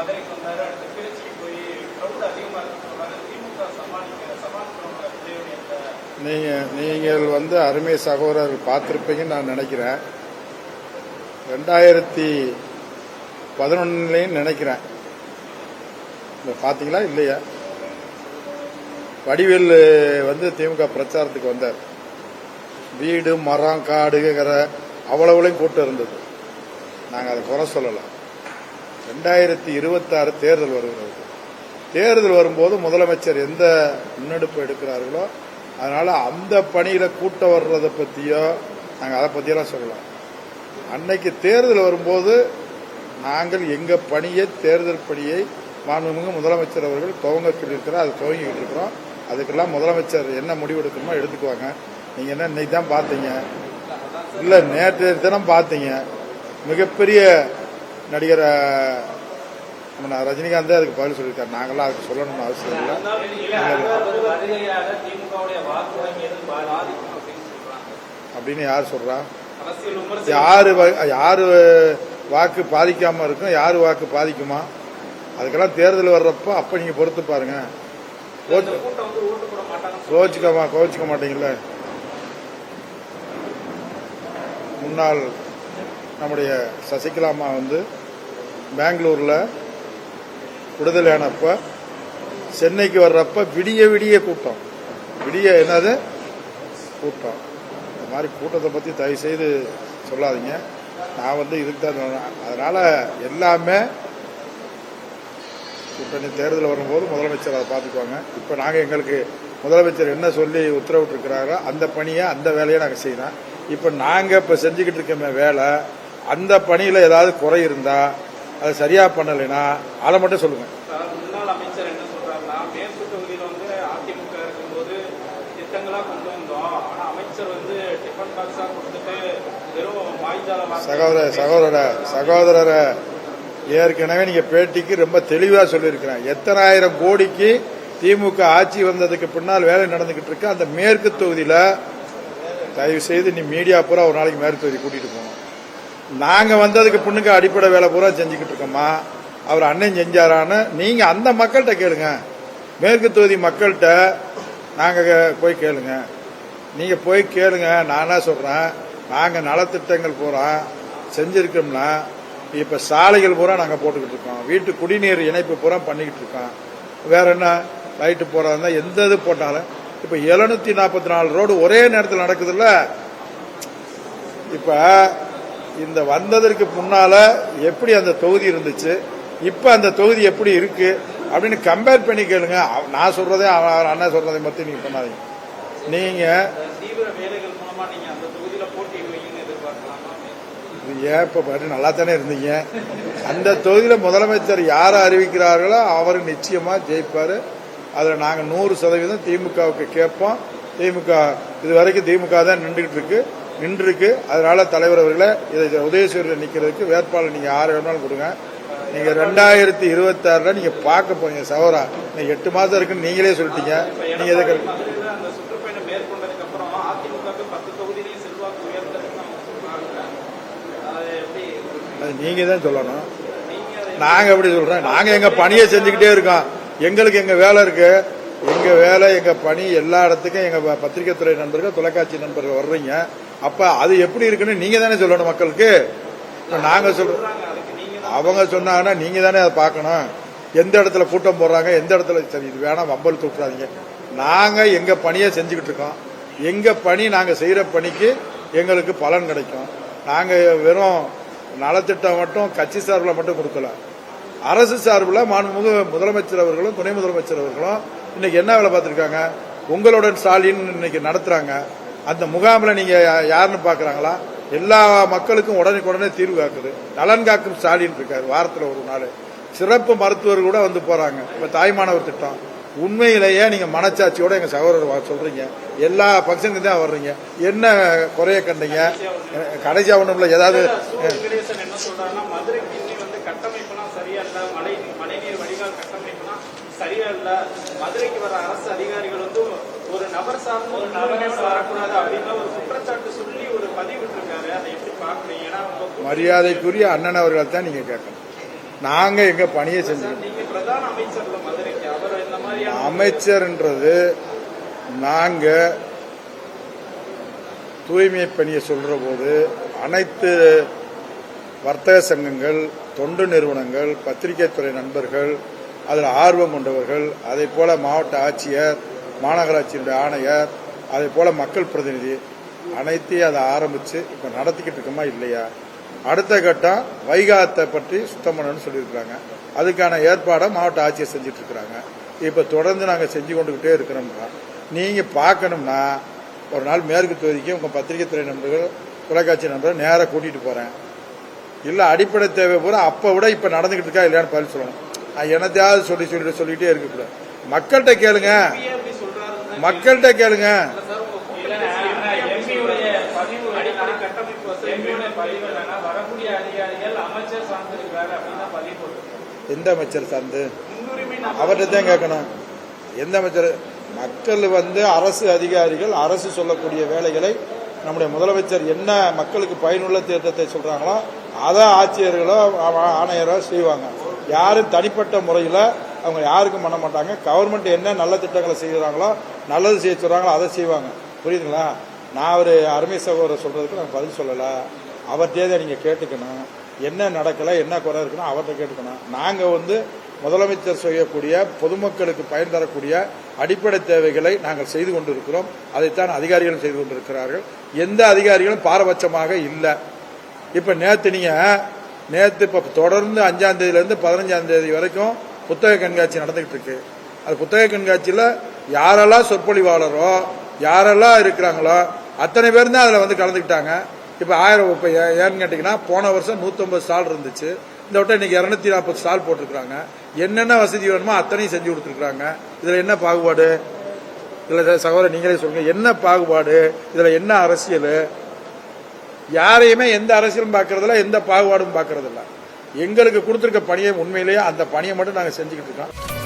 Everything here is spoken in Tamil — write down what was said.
மதுரைக்கு வந்தாரு. அடுத்து திருச்சிக்கு போய் க்ரௌட் அதிகமா இருக்கு. திமுக சமாளிக்க சமாளிக்கிறவங்க நீங்கள் நீங்கள் வந்து அருமை சகோதரர் பார்த்துருப்பீங்கன்னு நான் நினைக்கிறேன். ரெண்டாயிரத்தி பதினொன்னுலேயும் நினைக்கிறேன். இந்த பார்த்தீங்களா? இல்லையா? வடிவேல் வந்து திமுக பிரச்சாரத்துக்கு வந்தார். வீடு மரம் காடுங்கிற அவ்வளவுலையும் கூட்டம் இருந்தது. நாங்கள் அதை குறை சொல்லலை. ரெண்டாயிரத்தி இருபத்தாறு தேர்தல் வருகிறது. தேர்தல் வரும்போது முதலமைச்சர் எந்த முன்னெடுப்பு எடுக்கிறார்களோ அதனால அந்த பணியில கூட்டம் வர்றதை பத்தியோ நாங்கள் அதை பத்தியெல்லாம் சொல்லலாம். அன்னைக்கு தேர்தல் வரும்போது நாங்கள் எங்க பணியை தேர்தல் பணியை மாண்புமிகு முதலமைச்சர் அவர்கள் துவங்க சொல்லியிருக்கிறோம் அதை துவங்கிக்கிட்டு இருக்கிறோம். அதுக்கெல்லாம் முதலமைச்சர் என்ன முடிவு எடுக்கணுமோ எடுத்துக்குவாங்க. நீங்க என்ன இன்னைக்கு தான் பார்த்தீங்க? இல்ல நேற்று தினம் பார்த்தீங்க. மிகப்பெரிய நடிகர் நம்ம ரஜினிகாந்தே அதுக்கு பதில் சொல்லியிருக்காரு. நாங்களாம் அதுக்கு சொல்லணும்னு அவசியம் இல்லை. அப்படின்னு யார் சொல்றா? யாரு வ- யாரு வாக்கு பாதிக்காம இருக்கும்? யாரு வாக்கு பாதிக்குமா? அதுக்கெல்லாம் தேர்தல் வர்றப்ப அப்ப நீங்க பொறுத்து பாருங்க. இந்த கூட்டம் கோச்சிக்கமா கோச்சிக்க மாட்டீங்கல்ல? முன்னாள் நம்முடைய சசிகலாமா வந்து பெங்களூரில் விடுதலையானப்போ சென்னைக்கு வர்றப்ப விடிய விடிய கூட்டம். விடிய என்னது? கூட்டம். இந்த மாதிரி கூட்டத்தை பற்றி தயவு செய்து சொல்லாதீங்க. நான் வந்து இதுக்கு தான் அதனால் எல்லாமே எல்லாமே கூட்டணி தேர்தல் வரும்போது முதலமைச்சர் அதை பார்த்துக்குவாங்க. இப்போ நாங்கள் எங்களுக்கு முதலமைச்சர் என்ன சொல்லி உத்தரவிட்டிருக்கிறாரோ அந்த பணியை அந்த வேலையை நாங்கள் செய்யலாம் இப்போ நாங்கள் இப்போ செஞ்சுக்கிட்டு இருக்கோமே வேலை அந்த பணியில் ஏதாவது குறை இருந்தால் அதை சரியாக பண்ணலைன்னா அதை மட்டும் சொல்லுங்கள் முன்னாள் அமைச்சர் என்ன சொல்றாருன்னா மேற்கு தொகுதியில வந்து அதிமுக இருக்கும்போது திட்டங்களா கொண்டு வந்தோம். ஆனா அமைச்சர் வந்து டிஃபன் பாக்ஸா கொடுத்துட்டு வெறும் வாய்ஜால வார்த்தை சகோதர சகோதர சகோதரரை ஏற்கனவே நீங்க பேட்டிக்கு ரொம்ப தெளிவா சொல்லியிருக்கிறேன். எத்தனாயிரம் கோடிக்கு திமுக ஆட்சி வந்ததுக்கு பின்னால் வேலை நடந்துகிட்டு இருக்கு. அந்த மேற்கு தொகுதியில தயவு செய்து நீ மீடியா பூரா ஒரு நாளைக்கு மேற்கு தொகுதி கூட்டிட்டு போகணும். நாங்க வந்ததுக்கு பொண்ணுக்கு அடிப்படை வேலை பூரா செஞ்சுக்கிட்டு இருக்கோமா அவர் அண்ணன் செஞ்சாரான்னு நீங்க அந்த மக்கள்கிட்ட கேளுங்க. மேற்கு தொகுதி மக்கள்கிட்ட நாங்க போய் கேளுங்க. நீங்க போய் கேளுங்க நானா சொல்றேன்? நாங்க நலத்திட்டங்கள் பூரா செஞ்சிருக்கோம்னா இப்ப சாலைகள் பூரா நாங்க போட்டுக்கிட்டு இருக்கோம். வீட்டு குடிநீர் இணைப்பு பூரா பண்ணிக்கிட்டு இருக்கோம். வேற என்ன? லைட்டு போறதா எந்த இது போட்டாலும் இப்ப எழுநூத்தி நாற்பத்தி நாலு ரோடு ஒரே நேரத்தில் நடக்குதுல்ல? இப்போ இந்த வந்ததற்கு முன்னால எப்படி அந்த தொகுதி இருந்துச்சு இப்ப அந்த தொகுதி எப்படி இருக்கு அப்படின்னு கம்பேர் பண்ணி கேளுங்க. அவ- நான் சொல்றதே அண்ணன் அவர் சொல்றதை மட்டும் நீங்க பண்ணாதீங்க. நீங்க தீவிர ஏன் நல்லா தானே இருந்தீங்க. அந்த தொகுதியில முதலமைச்சர் யாரை அறிவிக்கிறார்களோ அவர் நிச்சயமா ஜெயிப்பாரு. அதுல நாங்க நூறு சதவீதம் திமுகவுக்கு கேட்போம். திமுக இது வரைக்கும் திமுக தான் நின்றுகிட்டு இருக்கு. நின்று இருக்கு அதனால தலைவர் அவர்களே இதை உதயசூரில் நிக்கிறதுக்கு வேட்பாளர் நீங்க யார் வேணாலும் கொடுங்க. நீங்க ரெண்டாயிரத்தி இருபத்தி ஆறுல நீங்க பார்க்க போறீங்க சவரா. நீங்க எட்டு மாசம் இருக்குன்னு நீங்களே சொல்லிட்டீங்க. நீங்க எதுக்கு அது எப்படி அது நீங்க தான் சொல்லணும். நாங்க எப்படி சொல்றோம்? நாங்க எங்க பணியை செஞ்சுக்கிட்டே இருக்கோம். எங்களுக்கு எங்க வேலை இருக்கு. எங்க வேலை எங்க பணி எல்லா இடத்துக்கும் எங்க ப- பத்திரிகை துறை நண்பர்கள் தொலைக்காட்சி நண்பர்கள் வர்றீங்க. அப்ப அது எப்படி இருக்குன்னு நீங்க தானே சொல்லணும் மக்களுக்கு. நாங்க சொல்றோம் அவங்க சொன்னாங்கன்னா நீங்க தானே அதை பார்க்கணும். எந்த இடத்துல கூட்டம் போடுறாங்க எந்த இடத்துல சரி இது வேணாம் வம்பல் தூக்குறாதீங்க. நாங்க எங்க பணியை செஞ்சுக்கிட்டு இருக்கோம். எங்க பணி நாங்க செய்யற பணிக்கு எங்களுக்கு பலன் கிடைக்கும். நாங்க வெறும் நலத்திட்டம் மட்டும் கட்சி சார்பில் மட்டும் கொடுக்கல. அரசு சார்பில் மாண்புமிகு முதலமைச்சர் அவர்களும் துணை முதலமைச்சர் அவர்களும் இன்னைக்கு என்ன வேலை பார்த்திருக்காங்க? உங்களுடன் ஸ்டாலின் இன்னைக்கு நடத்துறாங்க. அந்த முகாமில் நீங்க யா- யாருன்னு பாக்குறாங்களா? எல்லா மக்களுக்கும் உடனுக்குடனே தீர்வு காக்குது. நலன் காக்கும் ஸ்டாலின் இருக்காரு வாரத்தில் ஒரு நாள். சிறப்பு மருத்துவர் கூட வந்து போறாங்க. இப்ப தாய்மானவர் திட்டம். உண்மையிலேயே நீங்க மனச்சாட்சியோட எங்க சகோதரர் வா- சொல்றீங்க. எல்லா ஃபங்க்ஷனுக்கு தான் வர்றீங்க. என்ன குறைய கண்டீங்க? கடைசி ஒண்ணும்ல ஏதாவது சரியா இல்ல. மதுரைக்கு வர அரசு அதிகாரிகள் வந்து நபர் சார்ந்த ஒரு நபர் வரக்கூடாது அப்படின்னு ஒரு குற்றச்சாட்டு சொல்லி ஒரு பதிவு இருக்காரு அதை எப்படி பாக்குறீங்க ஏன்னா மரியாதைக்குரிய அண்ணன் அவர்களை தான் நீங்க கேட்கணும். நாங்க எங்க பணியை செஞ்சு நீங்க பிரதான அமைச்சர்ல மதுரைக்கு அவர் இந்த மாதிரியான அமைச்சர்ன்றது நாங்க தூய்மை பணியை சொல்ற போது அனைத்து வர்த்தக சங்கங்கள் தொண்டு நிறுவனங்கள் பத்திரிகை துறை நண்பர்கள் அதில் ஆர்வம் கொண்டவர்கள் அதே போல மாவட்ட ஆட்சியர் மாநகராட்சியினுடைய ஆணையர் அதே போல மக்கள் பிரதிநிதி அனைத்தையும் அதை ஆரம்பிச்சு இப்ப நடத்திக்கிட்டு இருக்கோமா இல்லையா? அடுத்த கட்டம் வைகாத்தை பற்றி சுத்தம் பண்ணணும்னு சொல்லியிருக்கிறாங்க. அதுக்கான ஏற்பாடை மாவட்ட ஆட்சியர் செஞ்சுட்டு இருக்கிறாங்க. இப்ப தொடர்ந்து நாங்கள் செஞ்சு கொண்டுகிட்டே இருக்கிறோம்னா நீங்க பார்க்கணும்னா ஒரு நாள் மேற்கு தொகுதிக்கு உங்க பத்திரிகை துறை நண்பர்கள் தொலைக்காட்சி நண்பர்கள் நேராக கூட்டிட்டு போறேன். இல்ல அடிப்படை தேவை பூரா அப்ப விட இப்ப நடந்துகிட்டு இருக்கா இல்லையான்னு பதில் சொல்லணும். நான் என்னத்தையாவது சொல்லி சொல்லிட்டு சொல்லிட்டே இருக்கக்கூடாது. மக்கள்கிட்ட கேளுங்க. மக்கள்கிட்ட கேளுங்க. எந்த அமைச்சர் சார்ந்து? அவர்கிட்ட தான் கேட்கணும். எந்த அமைச்சர்? மக்கள் வந்து அரசு அதிகாரிகள் அரசு சொல்லக்கூடிய வேலைகளை நம்முடைய முதலமைச்சர் என்ன மக்களுக்கு பயனுள்ள திட்டத்தை சொல்றாங்களோ அதை ஆட்சியர்களோ ஆணையரோ செய்வாங்க. யாரும் தனிப்பட்ட முறையில் அவங்க யாருக்கும் பண்ண மாட்டாங்க. கவர்மெண்ட் என்ன நல்ல திட்டங்களை செய்கிறாங்களோ நல்லது செய்ய சொல்கிறாங்களோ அதை செய்வாங்க. புரியுதுங்களா? நான் ஒரு அருமை சகோதரர் சொல்கிறதுக்கு நான் பதில் சொல்லலை. அவர்கிட்டே தான் நீங்கள் கேட்டுக்கணும். என்ன நடக்கலை என்ன குறை இருக்குன்னு அவர்கிட்ட கேட்டுக்கணும். நாங்கள் வந்து முதலமைச்சர் செய்யக்கூடிய பொதுமக்களுக்கு பயன் தரக்கூடிய அடிப்படை தேவைகளை நாங்கள் செய்து கொண்டிருக்கிறோம். அதைத்தான் அதிகாரிகளும் செய்து கொண்டிருக்கிறார்கள். எந்த அதிகாரிகளும் பாரபட்சமாக இல்லை. இப்போ நேற்று நீங்கள் நேற்று இப்போ தொடர்ந்து அஞ்சாம் தேதியில பதினஞ்சாம் தேதி வரைக்கும் புத்தக கண்காட்சி நடந்துகிட்டு இருக்கு. அது புத்தக கண்காட்சியில யாரெல்லாம் சொற்பொழிவாளரோ யாரெல்லாம் இருக்கிறாங்களோ அத்தனை பேர் தான் அதுல வந்து கலந்துக்கிட்டாங்க. இப்ப ஆயிரம் இப்ப ஏன்னு கேட்டீங்கன்னா போன வருஷம் 150 ஸ்டால் இருந்துச்சு. இந்த வட்டம் இன்னைக்கு இருநூத்தி நாற்பது ஸ்டால் போட்டிருக்கிறாங்க. என்னென்ன வசதி வேணுமோ அத்தனையும் செஞ்சு கொடுத்துருக்காங்க இதுல என்ன பாகுபாடு? இதுல சகோதரர் நீங்களே சொல்லுங்க. என்ன பாகுபாடு? இதுல என்ன அரசியல்? யாரையுமே எந்த அரசியலும் பார்க்கறதில்ல எந்த பாகுபாடும் பார்க்கறதில்ல. எங்களுக்கு கொடுத்துருக்க பணியை உண்மையிலேயே அந்த பணியை மட்டும் நாங்கள் செஞ்சுக்கிட்டு இருக்கோம்.